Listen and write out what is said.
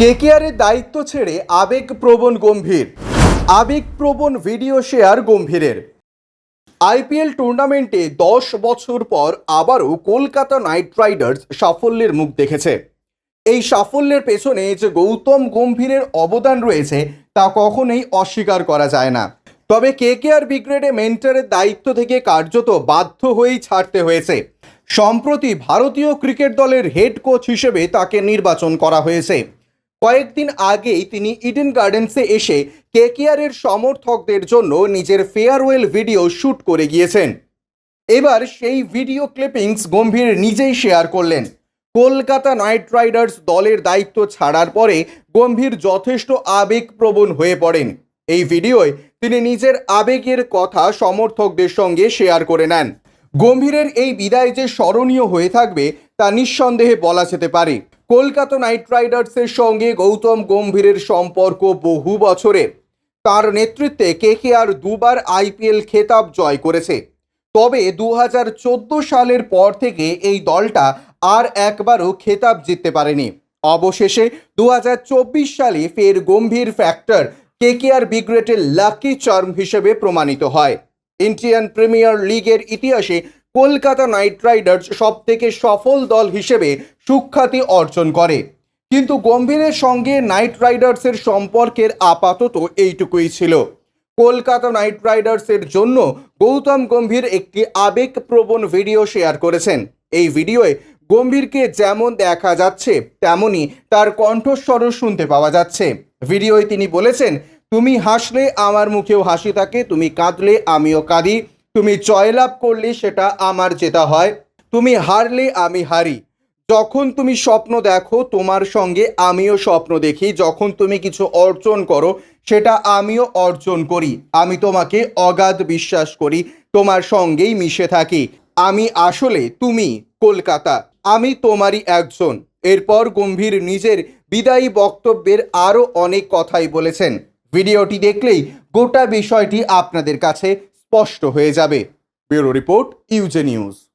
কেকেআরের দায়িত্ব ছেড়ে আবেগপ্রবণ গম্ভীর। আবেগপ্রবণ ভিডিও শেয়ার গম্ভীরের। আইপিএল টুর্নামেন্টে দশ বছর পর আবারও কলকাতা নাইট রাইডার্স সাফল্যের মুখ দেখেছে। এই সাফল্যের পেছনে যে গৌতম গম্ভীরের অবদান রয়েছে, তা কখনোই অস্বীকার করা যায় না। তবে কে কেকেআর বিগ্রেডে মেন্টারের দায়িত্ব থেকে কার্যত বাধ্য হয়েই ছাড়তে হয়েছে। সম্প্রতি ভারতীয় ক্রিকেট দলের হেড কোচ হিসেবে তাকে নির্বাচন করা হয়েছে। কয়েকদিন আগেই তিনি ইডেন গার্ডেন্সে এসে কেকেআরের সমর্থকদের জন্য নিজের ফেয়ারওয়েল ভিডিও শ্যুট করে গিয়েছেন। এবার সেই ভিডিও ক্লিপিংস গম্ভীর নিজেই শেয়ার করলেন। কলকাতা নাইট রাইডার্স দলের দায়িত্ব ছাড়ার পরে গম্ভীর যথেষ্ট আবেগপ্রবণ হয়ে পড়েন। এই ভিডিওয় তিনি নিজের আবেগের কথা সমর্থকদের সঙ্গে শেয়ার করে নেন। গম্ভীরের এই বিদায় যে স্মরণীয় হয়ে থাকবে তা নিঃসন্দেহে বলা যেতে পারে। কলকাতা নাইট রাইডার্সের সঙ্গে গৌতম গম্ভীরের সম্পর্ক বহু বছরের তার নেতৃত্বে কেকেআর দুবার আইপিএল খেতাব জয় করেছে। তবে দু হাজার চোদ্দ সালের পর থেকে এই দলটা আর একবারও খেতাব জিততে পারেনি। অবশেষে দু হাজার চব্বিশ সালে ফের গম্ভীর ফ্যাক্টর কেকেআর বিগ্রেটের লাকি চার্ম হিসেবে প্রমাণিত হয়। ইন্ডিয়ান প্রিমিয়ার লিগের ইতিহাসে কলকাতা নাইট রাইডার্স সবথেকে সফল দল হিসেবে সুখ্যাতি অর্জন করে। কিন্তু গম্ভীরের সঙ্গে নাইট রাইডার্সের সম্পর্কের আপাতত এইটুকুই ছিল। কলকাতা নাইট রাইডার্সের জন্য গৌতম গম্ভীর একটি আবেগপ্রবণ ভিডিও শেয়ার করেছেন। এই ভিডিওয়ে গম্ভীরকে যেমন দেখা যাচ্ছে, তেমনই তার কণ্ঠস্বরও শুনতে পাওয়া যাচ্ছে। ভিডিওয় তিনি বলেছেন, তুমি হাসলে আমার মুখেও হাসি থাকে, তুমি কাঁদলে আমিও কাঁদি। তুমি জয়লাভ করলে সেটা আমার জেতা হয়। তুমি হারলে আমি হারি। যখন তুমি স্বপ্ন দেখো, তোমার সঙ্গে আমিও স্বপ্ন দেখি। যখন তুমি কিছু অর্জন করো, সেটা আমিও অর্জন করি। আমি তোমাকে অগাধ বিশ্বাস করি, তোমার সঙ্গেই মিশে থাকি। আমি আসলে তুমি কলকাতা, আমি তোমারই একজন। এরপর গম্ভীর নিজের বিদায়ী বক্তব্যের আরও অনেক কথাই বলেছেন। ভিডিওটি দেখলেই গোটা বিষয়টি আপনাদের কাছে স্পষ্ট হয়ে যাবে। Bureau report UJ news.